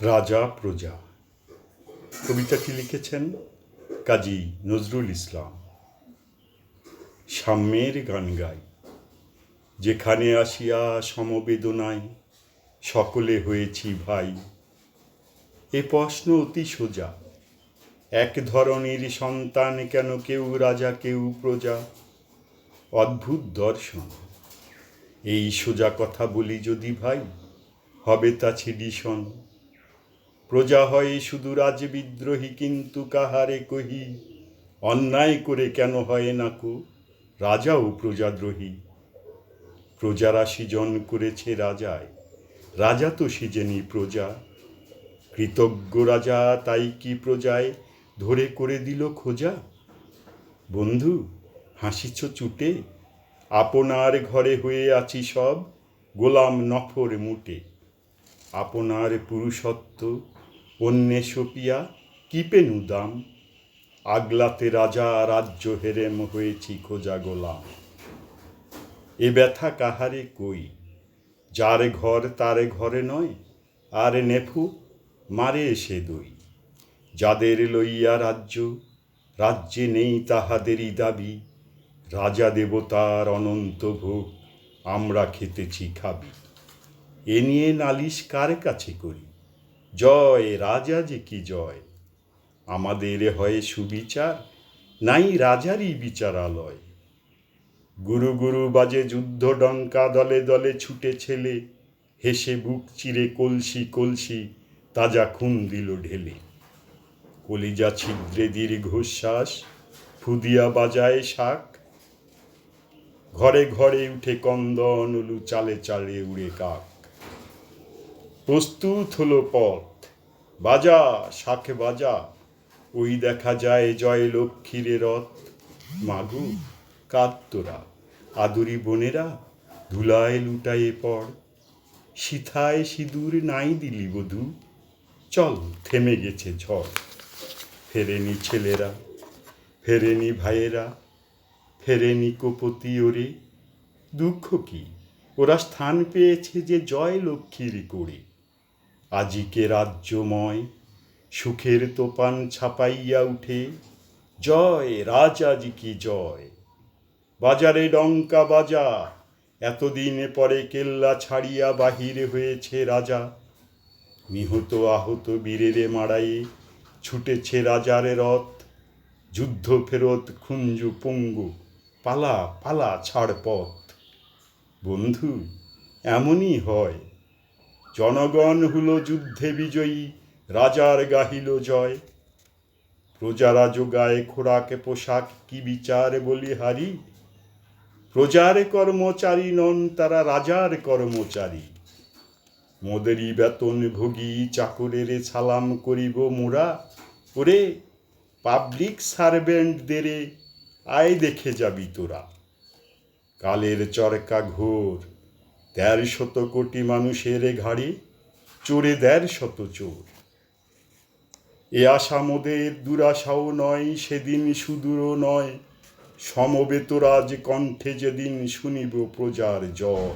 রাজা, প্রজা। কবিতাটি লিখেছেন? কাজী নজরুল ইসলাম। সাম্যের গান গাই। যেখানে আসিয়া সমবেদনায় সকলে হয়েছি ভাই। এ প্রশ্ন অতি সোজা। এক ধরনের সন্তান কেন কেউ রাজা, কেউ প্রজা? অদ্ভুত দর্শন। এই সোজা কথা বলি যদি ভাই, হবে তা ছিডিশন প্রজা হয় শুধু রাজবিদ্রোহী, কিন্তু কাহারে কহি? অন্যায় করে কেন হয় না কো? রাজাও প্রজাদ্রোহী। প্রজারা সৃজন করেছে রাজায়। রাজা তো সিজেনি প্রজা। কৃতজ্ঞ রাজা তাই কি প্রজায় ধরে করে দিল খোঁজা? বন্ধু, হাসিছ চুটে? আপনার ঘরে হয়ে আছি সব গোলাম নফর মুটে। আপনার পুরুষত্ব অন্যে সপিয়া কি পেনু দাম আগলাতে রাজা রাজ্য হেরেম হয়েছি খোঁজা গোলাম। এ ব্যথা কাহারে কই? যার ঘর তারে ঘরে নয়, আর নেফু মারে এসে দই। যাদের লইয়া রাজ্য, রাজ্যে নেই তাহাদেরই দাবি। রাজা দেবতার অনন্ত ভোগ আমরা খেতেছি খাবি। এ নিয়ে নালিশ কার কাছে করি? জয় রাজা যে কি জয়? আমাদের হয় সুবিচার, নাই রাজারই বিচারালয়। গুরু গুরু বাজে যুদ্ধ ডঙ্কা দলে দলে ছুটে ছেলে, হেসে বুক চিরে কলসি কলসি, তাজা খুন দিল ঢেলে। কলিজা ছিদ্রে দীর্ঘশ্বাস, ফুদিয়া বাজায় শাক। ঘরে ঘরে উঠে কন্দন উলু চালে চালে উড়ে কাক। প্রস্তুত হলো পথ। বাজা, শাখ বাজা। ওই দেখা যায় জয় লক্ষ্মীর রথ। মাগু কাত্তরা আদুরি বোনেরা ধুলায় লুটায়ে পড়। সিথায় সিঁদুর নাই দিলি বধূ। চল, থেমে গেছে ঝড়। ফেরেনি ছেলেরা, ফেরেনি ভাইয়েরা, ফেরেনি কোপতি ওরে। দুঃখ কি? ওরা স্থান পেয়েছে যে জয় লক্ষ্মীর করে আজিকে রাজ্যময়, সুখের তোপান ছাপাইয়া উঠে, জয় রাজাজি কি জয়। বাজারে ডঙ্কা বাজা, এতদিনে পরে কেল্লা ছাড়িয়া বাহিরে হয়েছে রাজা। নিহত আহত বীরেরে মারাইয়ে ছুটেছে রাজার রথ। যুদ্ধ ফেরত খুঞ্জু পঙ্গু, পালা পালা ছাড় পথ। বন্ধু, এমনই হয় জনগণ হলো যুদ্ধে বিজয়ী, রাজার গাহিল জয়। প্রজারা যোগায় খোরাকে, পোশাক, কি বিচার বলি হারি? প্রজার কর্মচারী নন, তারা রাজার কর্মচারী। মোদেরই বেতন ভোগী, চাকরেরে সালাম করিব মোরা। ওরে, পাবলিক সার্ভেন্টদেরে আয় দেখে যাবি তোরা। কালের চরকা ঘোর দেড় শত কোটি মানুষের ঘাড়ি, চোরে দেড় শত চোর। এ আশা মোদের দুরাশাও নয়, সেদিন সুদূরও নয়। সমবেতরাজ কণ্ঠে যেদিন শুনিব প্রজার জয়